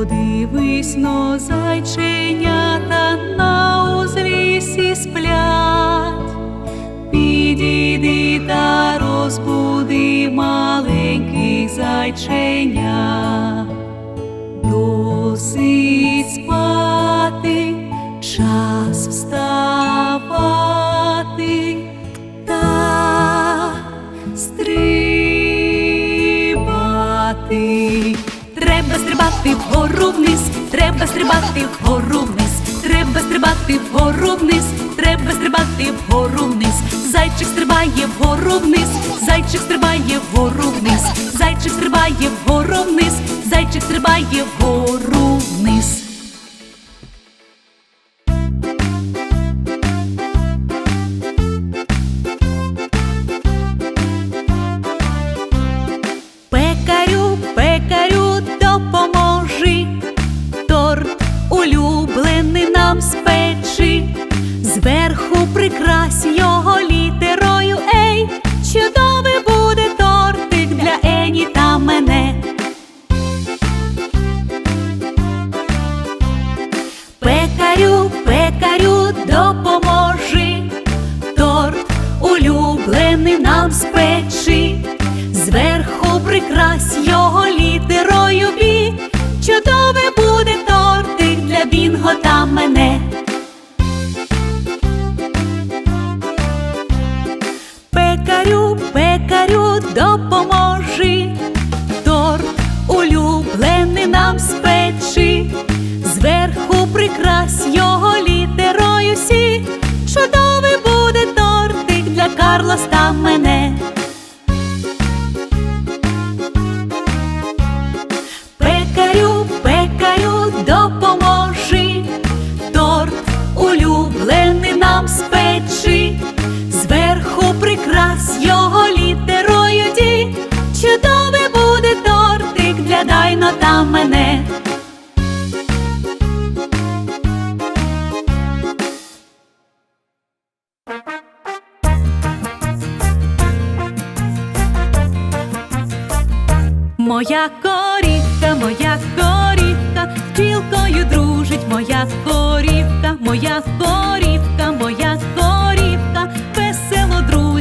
Подивись но зайченята на узлісі сплять, підійди та розбуди маленьких зайченят. Досить спати, стрибати вгору вниз, треба стрибати вгору вниз, треба стрибати вгору вниз. Зайчик стрибає вгору вниз, зайчик стрибає вгору вниз, зайчик стрибає вгору вниз, зайчик стрибає вгору вниз. прикрась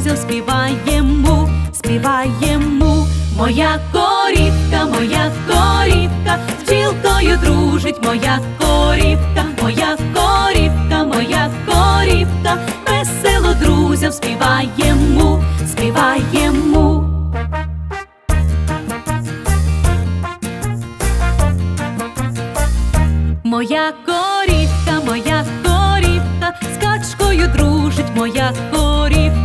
Весело співаємо, співаємо. Моя корівка, моя корівка, з пчілкою дружить моя корівка, моя корівка, моя корівка, весело друзям співаємо, співаємо. Моя корівка, моя корівка, з качкою дружить моя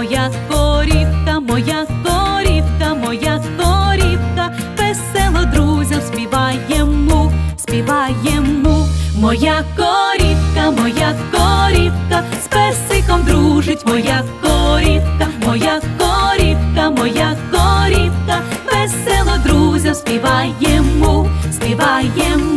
моя корівка, моя корівка, моя корівка, весело друзям співаємо, співаємо. Моя корівка, моя корівка, з песиком дружить моя корівка, моя корівка, моя корівка, весело друзям співаємо, співаємо.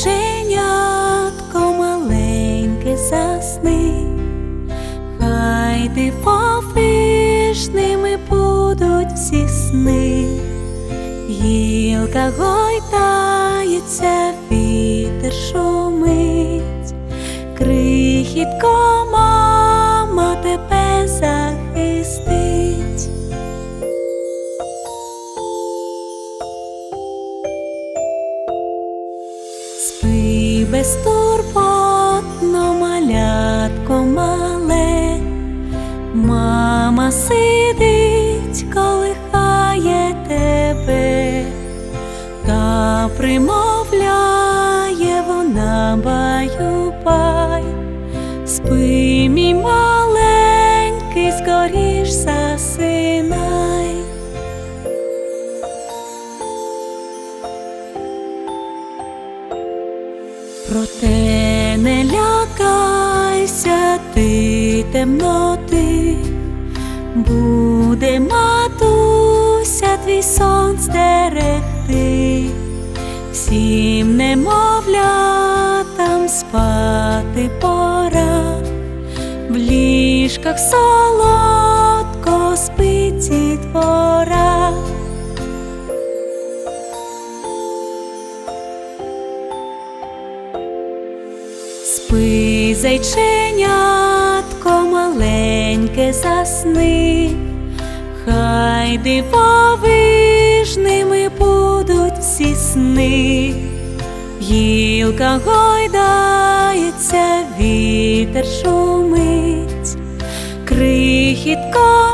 Спи, зайченятко маленьке засни, хай дивовижними будуть всі сни, гілка гойдається, вітер шумить, крихітко мама безтурботно, малятко мале, мама сидить, Проте не лякайся ти темноти, буде матуся твій сон стерегти, всім немовлятам спати пора, в ліжках солодко спить дітвора. Спи, маленьке засни, хай дивовижними будуть всі сни, гілка гойдається, вітер шумить, крихітко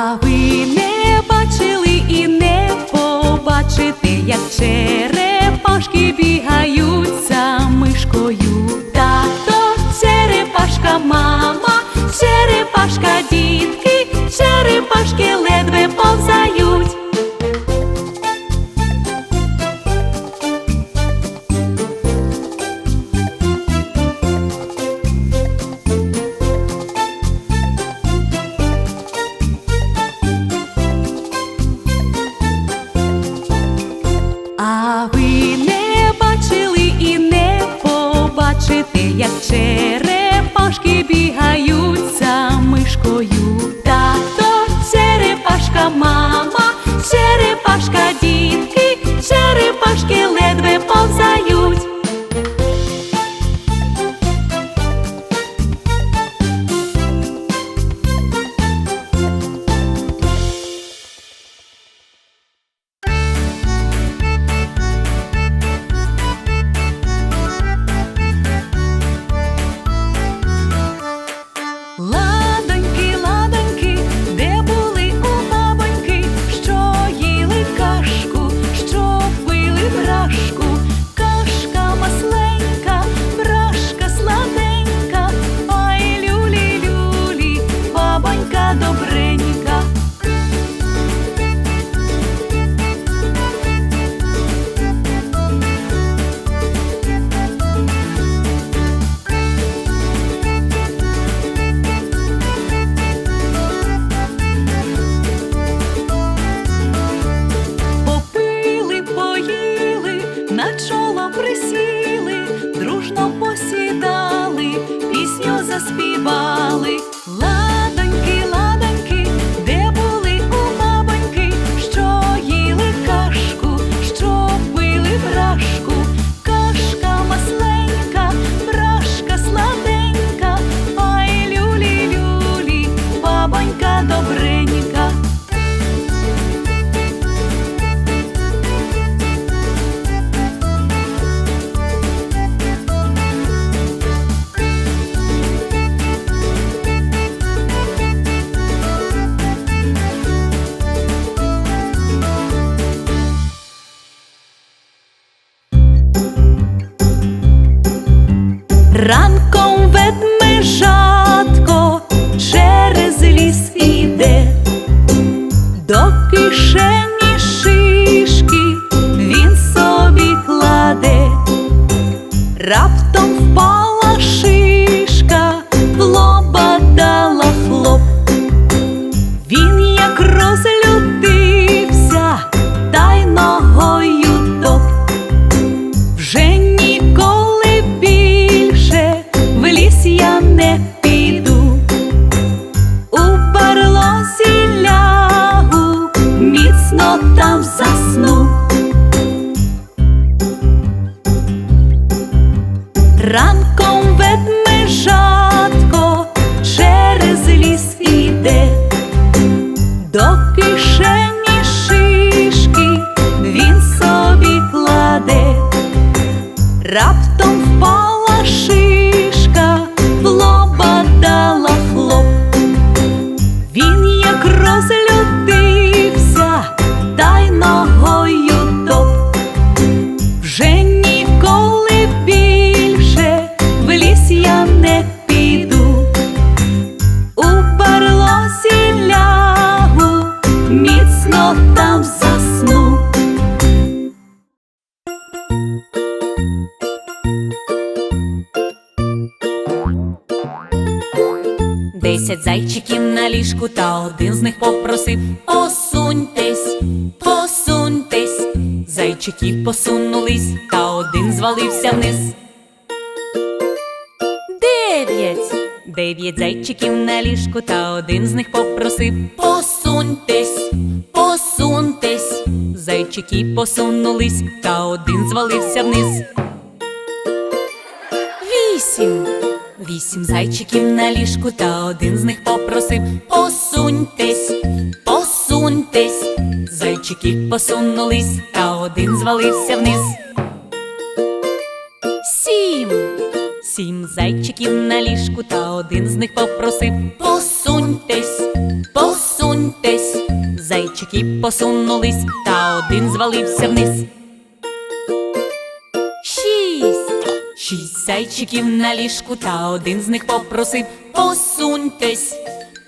А ви не бачили і не побачите, як черепашки бігають за мишкою. Тато, черепашка, мама, черепашка, дітки, черепашки ледве до ліжку, та один з них попросив Посуньтесь, посуньтесь. Зайчики посунулись, та один звалився вниз. Вісім. Вісім зайчиків на ліжку, та один з них попросив Посуньтесь, посуньтесь. Зайчики посунулись, та один звалився вниз. Сім зайчиків на ліжку, та один з них попросив Посуньтесь, посуньтесь. Зайчики посунулись, та один звалився вниз. Шість. Шість зайчиків на ліжку, та один з них попросив Посуньтесь,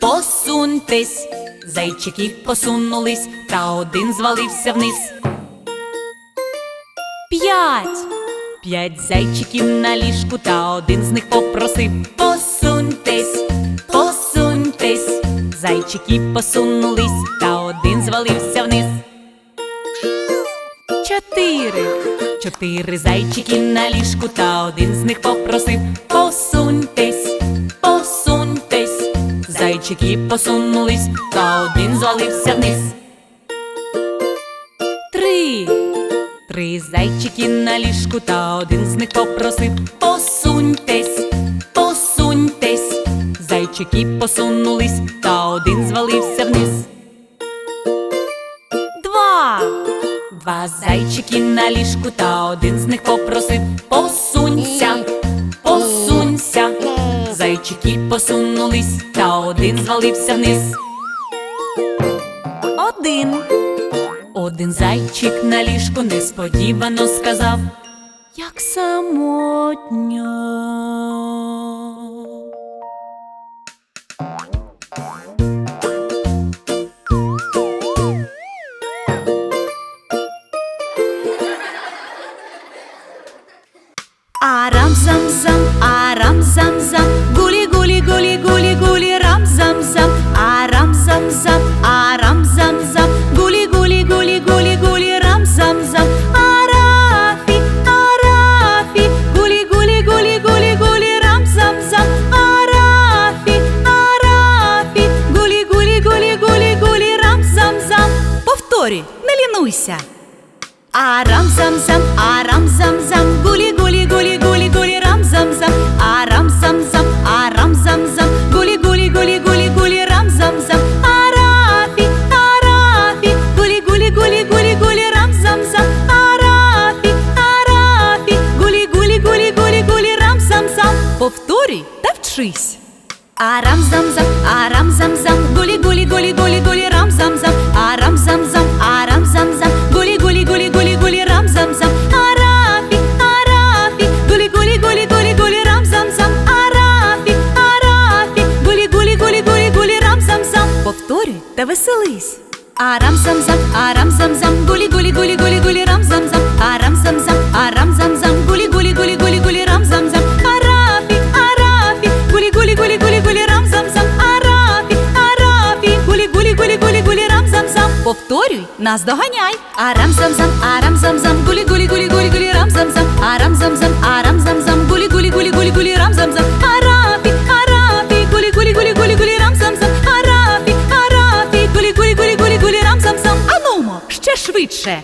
посуньтесь. Зайчики посунулись, та один звалився вниз. П'ять. П'ять зайчиків на ліжку, та один з них попросив Посуньтесь, посуньтесь. Зайчики посунулись, та один звалився вниз. Чотири. Чотири зайчики на ліжку, та один з них попросив Посуньтесь, посуньтесь. Зайчики посунулись, та один звалився вниз. Три. Три зайчики на ліжку, та один з них попросив Посуньтесь, посуньтесь. Зайчики посунулись, та один звалився вниз. Два. Два зайчики на ліжку, та один з них попросив Посунься, посунься. Зайчики посунулись, та один звалився вниз. Один. Один зайчик на ліжку несподівано сказав, як самотньо.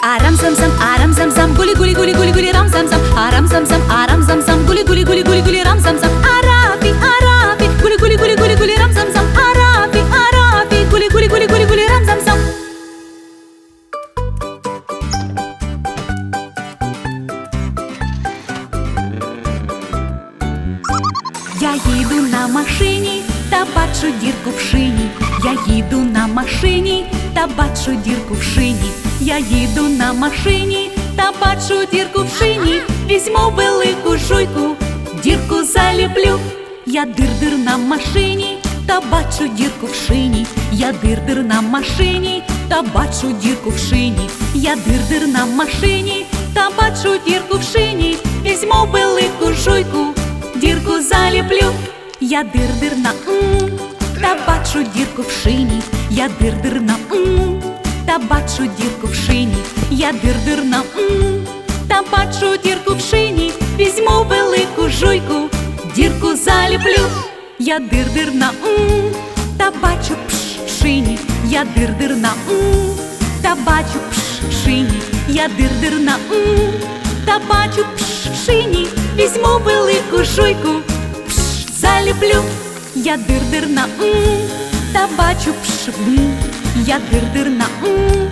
Aram, sam, sam, aram. Я дир-дир на машині та бачу дірку в шині. Я дир-дир на машині та бачу дірку в шині. Я дир-дир на машині та бачу дірку в шині. Візьму велику жуйку дірку заліплю, я дир-дир на м, та бачу дірку в шині, я дир-дир на м, та бачу дірку в шині, я дир-дир на м, та бачу дірку в шині, візьму велику жуйку, дірку заліплю, я дир-дир на м, та бачу пш шині, я дир-дир на м, та бачу пш шині, я дир-дир на м, та бачу пш шині, візьму велику жуйку, пш, заліплю, я дир-дир на м, та бачу пш я дир-дир на м,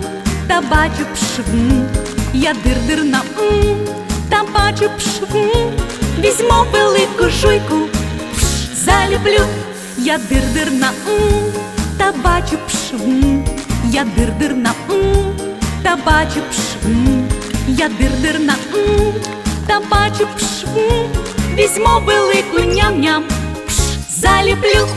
та бачу пш я дир-дир на м, та бачу пш візьму велику жуйку, пш, заліплю, я дир-дир на м, та бачу пш м, я дир-дир на м, та бачу пш м, я дир-дир на м, та бачу пш візьму велику ням-ням, пш, заліплю.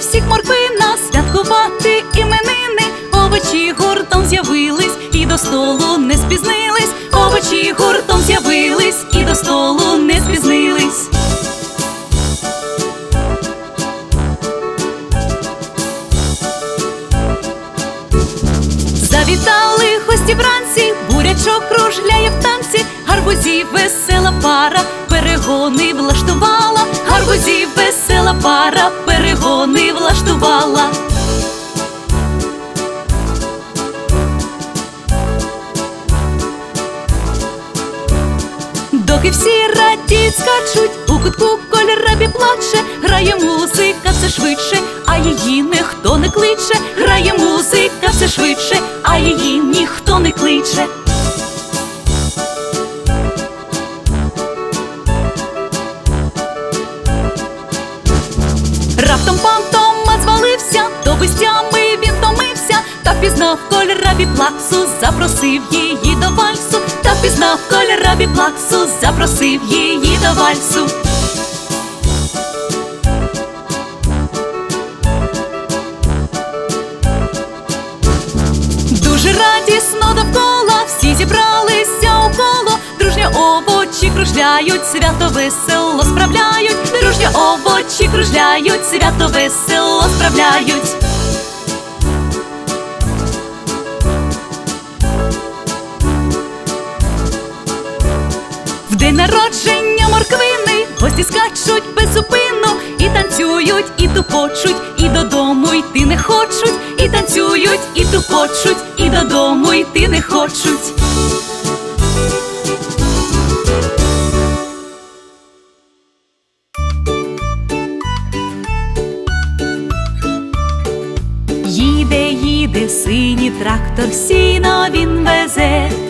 Всіх морквина святкувати іменини. Овочі гуртом з'явились і до столу не спізнились. Овочі гуртом з'явились і до столу не спізнились. Завітали гості вранці, бурячок кружляє в танці, гарбузів весела пара, перегони влаштувала, гарбузів весела пара, перегони влаштувала. Доки всі радіють, скачуть, у кутку кольорабі плаче, грає музика все швидше, а її ніхто не кличе, грає музика все швидше, а її ніхто не кличе. Пізнав кольорабі плаксу, запросив її до вальсу, та пізнав кольорабі плаксу, запросив її до вальсу. Дуже радісно довкола, всі зібралися у коло, дружньо овочі кружляють, свято весело справляють, дружньо овочі кружляють, свято весело справляють. Морквини гості скачуть без зупину і танцюють, і тупочуть, і додому йти не хочуть, і танцюють, і тупочуть, і додому йти не хочуть. Їде, їде синій трактор, сіно він везе.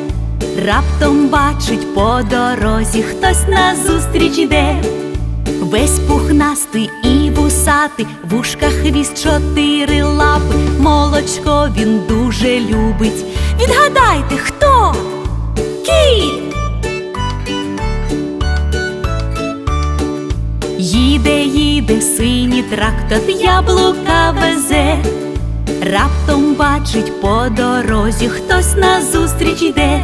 Раптом бачить по дорозі, хтось назустріч іде. Весь пухнастий і вусатий, в ушках хвіст чотири лапи, молочко він дуже любить. Відгадайте, хто? Кіт! Їде, їде синій трактор, яблука везе. Раптом бачить по дорозі, хтось назустріч йде.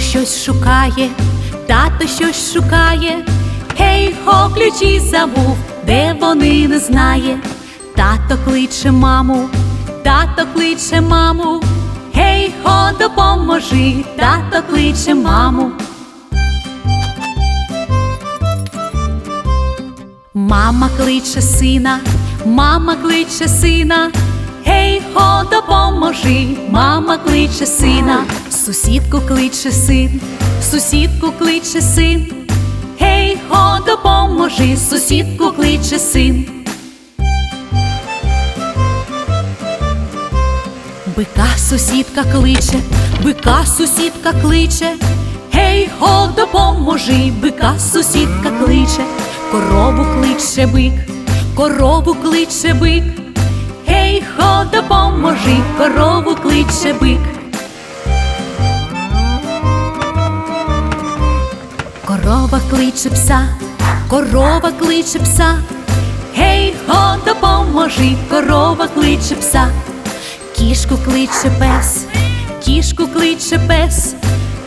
Щось шукає, тато щось шукає. Гей, хо, ключі забув, де вони не знає. Тато кличе маму, тато кличе маму. Гей, хо, допоможи, тато кличе маму. Мама кличе сина, мама кличе сина. Гей, хо, допоможи, мама кличе сина, сусідку кличе син, сусідку кличе син. Гей, хо, допоможи, сусідку кличе син. Бика сусідка кличе, бика сусідка кличе. Гей, хо, допоможи, бика сусідка кличе, корову кличе бик, корову кличе бик. Гей, хо, допоможи, корову кличе бик. Корова кличе пса, корова кличе пса. Гей, хо, допоможи, корова кличе пса. Кішку кличе пес, кішку кличе пес.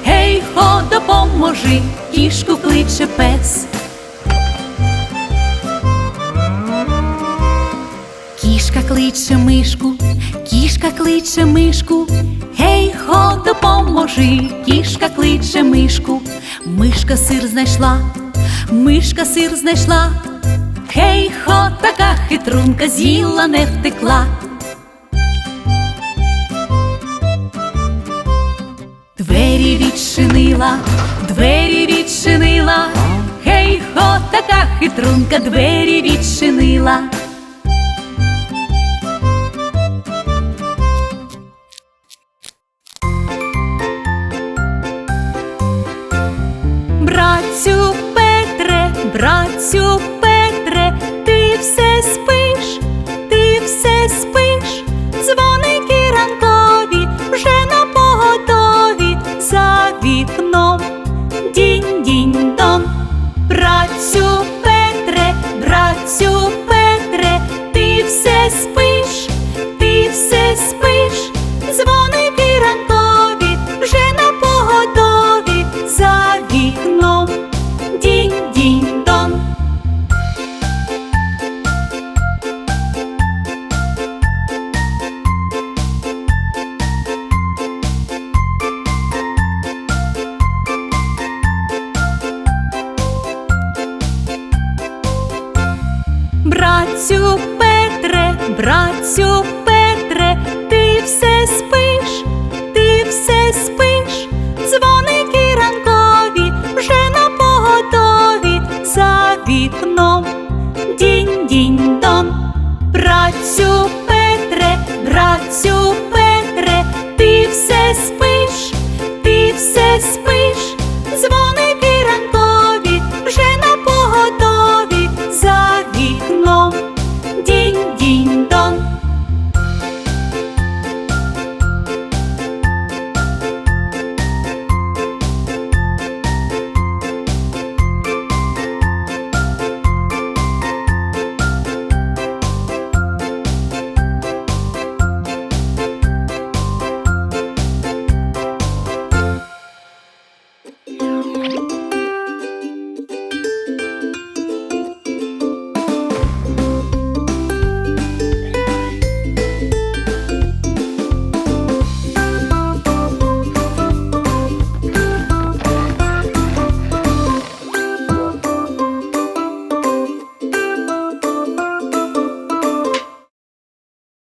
Гей, хо, допоможи, кішку кличе пес. Кішка кличе мишку, кішка кличе мишку. Гей, хо, допоможи, кішка кличе мишку. Мишка сир знайшла, мишка сир знайшла. Гей, хо, така хитрунка з'їла не втекла. Двері відчинила, двері відчинила. Гей, хо, така хитрунка, двері відчинила. Братцю Петре, ти все спиш, ти все спиш, дзвоники ранкові вже на поготові за вікном. Дінь-дінь-дон. Братцю Петре, братцю Петре, ти все спиш,